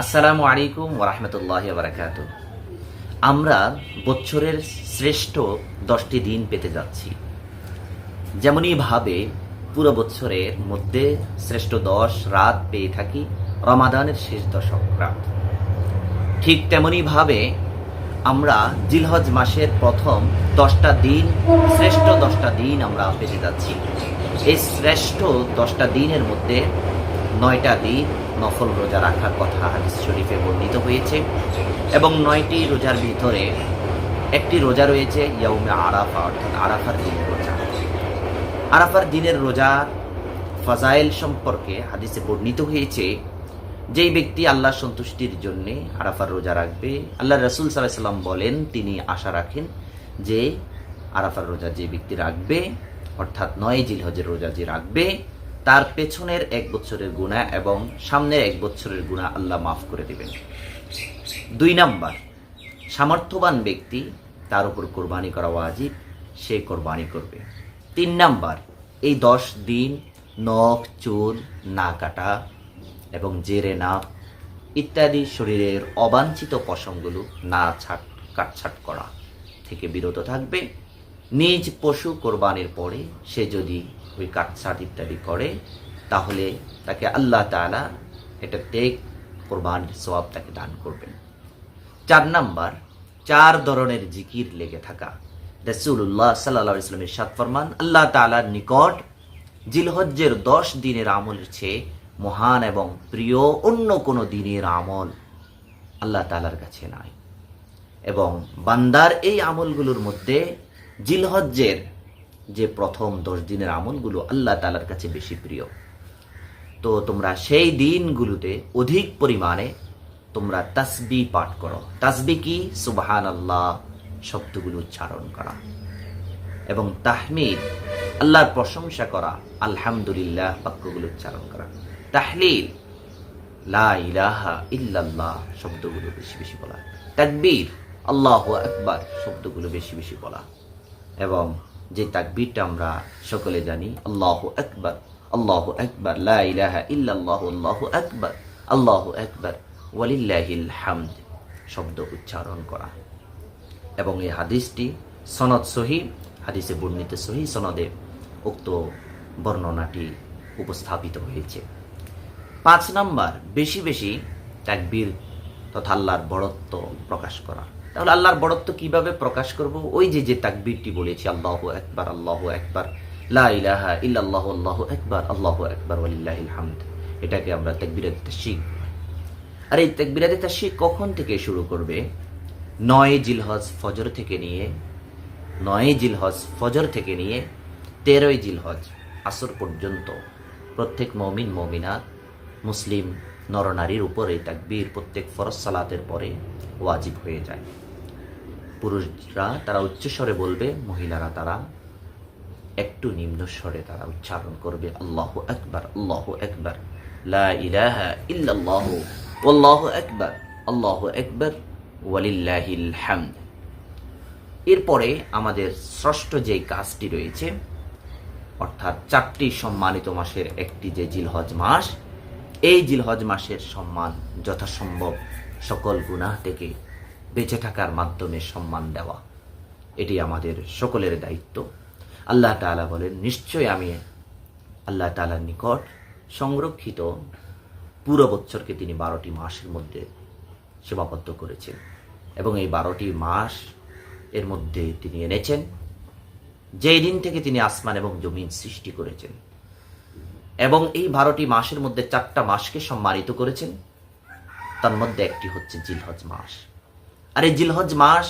আসসালামু আলাইকুম ওরহমতুল্লাহ বারাকাত আমরা বছরের শ্রেষ্ঠ দশটি দিন পেতে যাচ্ছি। যেমনইভাবে পুরো বছরের মধ্যে শ্রেষ্ঠ দশ রাত পেয়ে থাকি রমাদানের শেষ দশক রাত ঠিক তেমনইভাবে আমরা জিলহজ মাসের প্রথম দশটা দিন, শ্রেষ্ঠ দশটা দিন আমরা পেতে যাচ্ছি। এই শ্রেষ্ঠ দশটা দিনের মধ্যে নয়টা দিন নফল রোজা রাখার কথা হাদিস শরীফে বর্ণিত হয়েছে এবং নয়টি রোজার ভিতরে একটি রোজা রয়েছে ইয়ৌমে আরাফা, অর্থাৎ আরাফার দিনের রোজা। আরাফার দিনের রোজার ফাজাইল সম্পর্কে হাদিসে বর্ণিত হয়েছে যেই ব্যক্তি আল্লাহ সন্তুষ্টির জন্য আরাফার রোজা রাখবে, আল্লাহ রসুল সাল্লাহ সাল্লাম বলেন, তিনি আশা রাখেন যে আরাফার রোজা যে ব্যক্তি রাখবে, অর্থাৎ নয় জিলহজের রোজা যে রাখবে তার পেছনের এক বছরের গুণা এবং সামনের এক বছরের গুণা আল্লাহ মাফ করে দেবেন। দুই নাম্বার, সামর্থ্যবান ব্যক্তি তার উপর কোরবানি করা ওয়াজিব, সে কোরবানি করবে। তিন নাম্বার, এই দশ দিন নখ, চুল না কাটা এবং জেরে না ইত্যাদি শরীরের অবাঞ্ছিত পশমগুলো না ছাট, কাটছাট করা থেকে বিরত থাকবে। নিজ পশু কোরবানির পরে সে যদি ওই কাটছাট ইত্যাদি করে, তাহলে তাকে আল্লাহ তাআলা এটা টেক কোরবানির সওয়াব তাকে দান করবেন। চার নাম্বার, চার ধরনের জিকির লেগে থাকা। রসুল্লাহ সাল্লাহ ইসলামের সাত ফরমান, আল্লাহ তালার নিকট জিলহজ্জের দশ দিনের আমলের চেয়ে মহান এবং প্রিয় অন্য কোনো দিনের আমল আল্লাহ তালার কাছে নাই। এবং বান্দার এই আমলগুলোর মধ্যে জিলহজ্জের যে প্রথম দশ দিনের আমলগুলো আল্লাহ তালার কাছে বেশি প্রিয়। তো তোমরা সেই দিনগুলোতে অধিক পরিমাণে তোমরা তাসবি পাঠ করো। তাসবি কি? সুবহান আল্লাহ শব্দগুলো উচ্চারণ করা। এবং তাহমিদ, আল্লাহর প্রশংসা করা, আলহামদুলিল্লাহ বাক্যগুলো উচ্চারণ করা। তাহলিল, লা ইলাহা ইল্লাল্লাহ শব্দগুলো বেশি বেশি বলা। তাকবীর, আল্লাহ আকবার শব্দগুলো বেশি বেশি বলা। এবং যে তাকবীরটা আমরা সকলে জানি, আল্লাহ আকবার আল্লাহ আকবার, লা ইলাহা ইল্লাল্লাহু, আল্লাহু আকবার আল্লাহু আকবার, ওয়ালিল্লাহিল হামদ শব্দ উচ্চারণ করা এবং এই হাদিসটি সনদ সহি, হাদিসে বর্ণিত সহি সনদে উক্ত বর্ণনাটি উপস্থাপিত হয়েছে। পাঁচ নাম্বার, বেশি বেশি তাকবীর তথা আল্লাহর বড়ত্ব প্রকাশ করা। তাহলে আল্লাহর বড়ত্ব কীভাবে প্রকাশ করব? ওই যে যে তাকবীরটি বলেছি, আল্লাহ একবার আল্লাহ একবার লা ইলাহা ইল্লাল্লাহু, আল্লাহু একবার আল্লাহু একবার ওয়ালিল্লাহিল হামদ, এটাকে আমরা তাকবীরের তাশিক আর এই তাকবীরাতে তাশিক কখন থেকে শুরু করবে? নয় জিলহজ ফজর থেকে নিয়ে, নয় জিলহজ ফজর থেকে নিয়ে তেরোই জিলহজ আসর পর্যন্ত প্রত্যেক মমিন, মমিনাত, মুসলিম নরনারীর উপরে তাকবীর প্রত্যেক ফরজ সালাতের পরে ওয়াজিব হয়ে যায়। পুরুষরা তারা উচ্চস্বরে বলবে, মহিলারা তারা একটু নিম্ন স্বরে তারা উচ্চারণ করবে, আল্লাহ একবার আল্লাহ একবার ইল্লাল্লাহ আল্লাহু হামদ। এরপরে আমাদের ষষ্ঠ যে কাজটি রয়েছে, অর্থাৎ চারটি সম্মানিত মাসের একটি যে জিলহজ মাস এই জিলহজ মাসের সম্মান যথাসম্ভব সকল গুনাহ থেকে বেঁচে থাকার মাধ্যমে সম্মান দেওয়া। এটি আমাদের সকলের দায়িত্ব। আল্লাহ তাআলা বলেন, নিশ্চয় আমি আল্লাহ তাআলার নিকট সংরক্ষিত পুরো বছরকে তিনি বারোটি মাসের মধ্যে সীমাবদ্ধ করেছেন এবং এই বারোটি মাস এর মধ্যে তিনি এনেছেন। যেই দিন থেকে তিনি আসমান এবং জমিন সৃষ্টি করেছেন এবং এই বারোটি মাসের মধ্যে চারটা মাসকে সম্মানিত করেছেন। তার মধ্যে একটি হচ্ছে জিলহজ মাস। আর এই জিলহজ মাস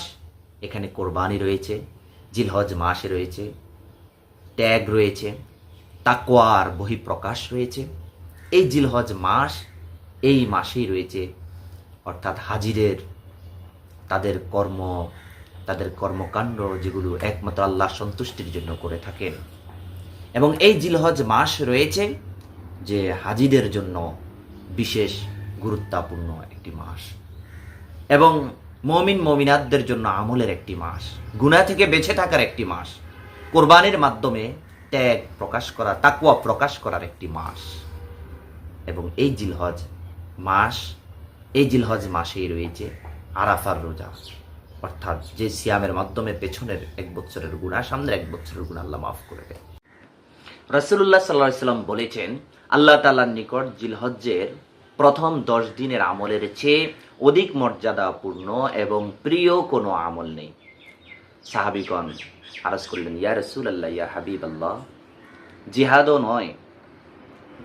এখানে কোরবানি রয়েছে, জিলহজ মাসে রয়েছে, ট্যাগ রয়েছে তাকোয়ার বহিঃপ্রকাশ রয়েছে। এই জিলহজ মাস এই মাসেই রয়েছে, অর্থাৎ হাজিরের তাদের কর্ম, তাদের কর্মকাণ্ড যেগুলো একমাত্র আল্লাহ সন্তুষ্টির জন্য করে থাকেন। এবং এই জিলহজ মাস রয়েছে যে হাজিদের জন্য বিশেষ গুরুত্বপূর্ণ একটি মাস। এবং মমিন, মমিনাতদের জন্য আমলের একটি মাস গুণা থেকে বেঁচে থাকার একটি মাস, কোরবানির মাধ্যমে ত্যাগ প্রকাশ করা তাকুয়া প্রকাশ করার একটি মাস। এবং এই জিলহজ মাস, এই জিলহজ মাসেই রয়েছে আরাফার রোজা। অর্থাৎ যে সিয়ামের মাধ্যমে পেছনের এক বছরের গুণা সামনের এক বছরের গুণা আল্লাহ মাফ করে দেয় রসুল্লাহ সাল্লাহ সাল্লাম বলেছেন, আল্লাহ তালার নিকট জিলহজ্জের প্রথম দশ দিনের আমলের চেয়ে অধিক মর্যাদাপূর্ণ এবং প্রিয় কোনো আমল নেই। সাহাবিগণ আরজ করলেন, ইয়া রসুল আল্লাহ ইয়া হাবিব আল্লাহ জিহাদও নয়,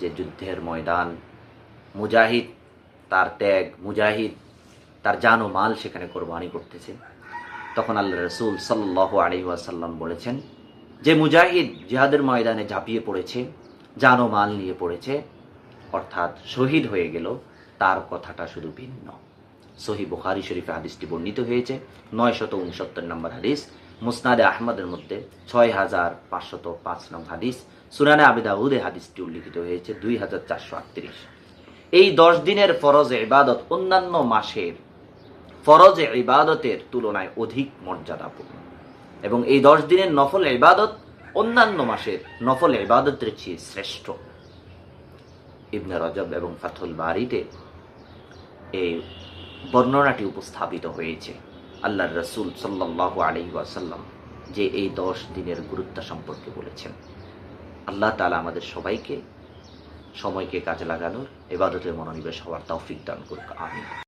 যে যুদ্ধের ময়দান, মুজাহিদ তার ত্যাগ, মুজাহিদ তার জান ও মাল সেখানে কোরবানি করতেছে। তখন আল্লাহ রসুল সাল্লাহ আলী ওয়াসাল্লাম বলেছেন যে মুজাহিদ জিহাদের ময়দানে ঝাঁপিয়ে পড়েছে, জান মাল নিয়ে পড়েছে, অর্থাৎ শহীদ হয়ে গেল, তার কথাটা শুধু ভিন্ন। সহি বুখারি শরীফে হাদিসটি বর্ণিত হয়েছে নয় শত উনসত্তর নম্বর হাদিস, মুসনাদে আহমদের মধ্যে ছয় হাজার পাঁচশত পাঁচ নং হাদিস, সুনানে আবিদাউদে হাদিসটি উল্লিখিত হয়েছে দুই হাজার চারশো আটত্রিশ। এই দশ দিনের ফরজ ইবাদত অন্যান্য মাসের ফরজ ইবাদতের তুলনায় অধিক মর্যাদাপূর্ণ। এবং এই দশ দিনের নফল ইবাদত অন্যান্য মাসের নফল ইবাদতের চেয়ে শ্রেষ্ঠ। ইবনে রজব এবং ফাথুল বাড়িতে এই বর্ণনাটি উপস্থাপিত হয়েছে। আল্লাহ রসুল সাল্লাহ আলী ওয়াসাল্লাম যে এই দশ দিনের গুরুত্ব সম্পর্কে বলেছেন। আল্লাহ তালা আমাদের সবাইকে সময়কে কাজে লাগানোর এবাদতের মনোনিবেশ হওয়ার তৌফিক দান করুক আমি